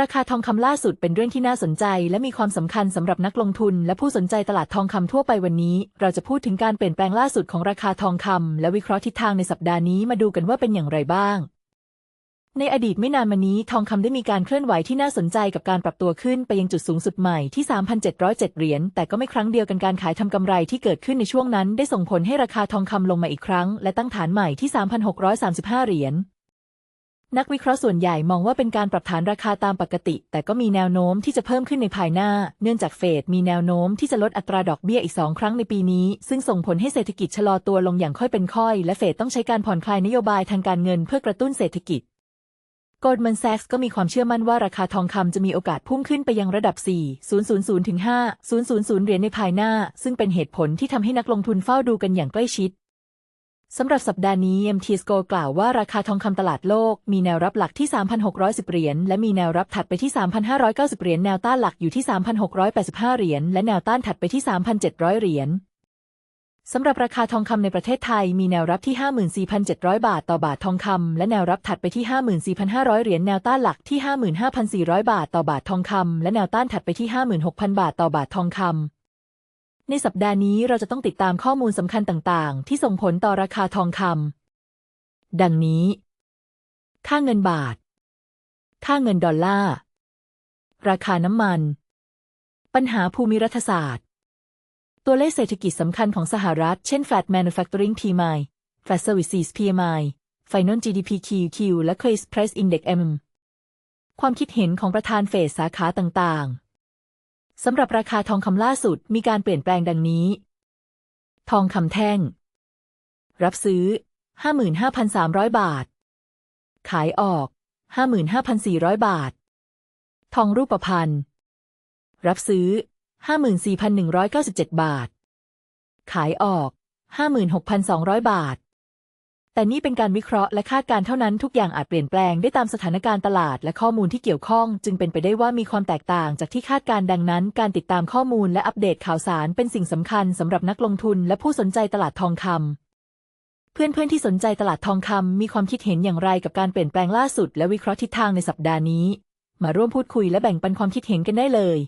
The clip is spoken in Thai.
ราคาทองคำล่าสุดเป็นเรื่องที่น่าสนใจ และมีความสำคัญสำหรับนักลงทุน และผู้สนใจตลาดทองคำทั่วไปวันนี้ เราจะพูดถึงการเปลี่ยนแปลงล่าสุดของราคาทองคำและวิเคราะห์ทิศทางในสัปดาห์นี้มาดูกันว่าเป็นอย่างไรบ้าง ในอดีตไม่นานมานี้ทองคำได้มีการเคลื่อนไหวที่น่าสนใจกับการปรับตัวขึ้นไปยังจุดสูงสุดใหม่ที่ 3,707 เหรียญ แต่ก็ไม่ครั้งเดียวกันการขายทำกำไรที่เกิดขึ้นในช่วงนั้น ได้ส่งผลให้ราคาทองคำลงมาอีกครั้ง และตั้งฐานใหม่ที่ 3,635 เหรียญ นักวิเคราะห์ส่วนใหญ่มองว่าเป็นการปรับฐานราคาตามปกติ แต่ก็มีแนวโน้มที่จะเพิ่มขึ้นในภายหน้า เนื่องจากเฟดมีแนวโน้มที่จะลดอัตราดอกเบี้ยอีกสองครั้งในปีนี้ ซึ่งส่งผลให้เศรษฐกิจชะลอตัวลงอย่างค่อยเป็นค่อย และเฟดต้องใช้การผ่อนคลายนโยบายทางการเงินเพื่อกระตุ้นเศรษฐกิจ Goldman Sachs ก็มีความเชื่อมั่นว่าราคาทองคำจะมีโอกาสพุ่งขึ้นไปยังระดับ 4,000 ถึง 5,000 เหรียญในภายหน้า ซึ่งเป็นเหตุผลที่ทำให้นักลงทุนเฝ้าดูกันอย่างใกล้ชิด สำหรับสัปดาห์นี้ MT Sco กล่าวว่าราคาทองคำตลาดโลก มีแนวรับหลักที่ 3,610 เหรียญและมีแนวรับถัดไปที่ 3,590 เหรียญแนวต้านหลักอยู่ที่ 3,685 เหรียญและแนวต้านถัดไปที่ 3,700 เหรียญสำหรับราคาทองคำในประเทศไทย มีแนวรับที่ 54,700 บาทต่อบาททองคำและแนวรับถัดไปที่ 54,500 เหรียญแนวต้านหลักที่ 55,400 บาทต่อบาททองคำและแนวต้านถัดไปที่ 56,000 บาทต่อบาททองคำ ในสัปดาห์นี้เราจะต้องติดตามข้อมูลสำคัญต่าง ๆ ที่ส่งผลต่อราคาทองคำดังนี้ ค่าเงินบาท ค่าเงินดอลลาร์ ราคาน้ำมัน ปัญหาภูมิรัฐศาสตร์ ตัวเลขเศรษฐกิจสำคัญของสหรัฐ เช่น Flat Manufacturing PMI Flat Services PMI Final GDP QQ และ Case Price Index M ความคิดเห็นของประธานเฟดสาขาต่าง ๆ สำหรับราคาทองคำล่าสุดมีการเปลี่ยนแปลงดังนี้ ทองคำแท่ง รับซื้อ 55,300 บาท ขายออก 55,400 บาท ทองรูปพรรณรับซื้อ 54,197 บาท ขายออก 56,200 บาท แต่นี่เป็นการวิเคราะห์และคาดการณ์เท่านั้นทุกอย่างอาจเปลี่ยนแปลงได้ตามสถานการณ์ตลาดและข้อมูลที่เกี่ยวข้อง จึงเป็นไปได้ว่ามีความแตกต่างจากที่คาดการณ์ดังนั้น การติดตามข้อมูลและอัปเดตข่าวสารเป็นสิ่งสำคัญสำหรับนักลงทุนและผู้สนใจตลาดทองคำเพื่อนๆที่สนใจตลาดทองคำมีความคิดเห็นอย่างไรกับการเปลี่ยนแปลงล่าสุด และวิเคราะห์ทิศทางในสัปดาห์นี้ มาร่วมพูดคุยและแบ่งปันความคิดเห็นกันได้เลย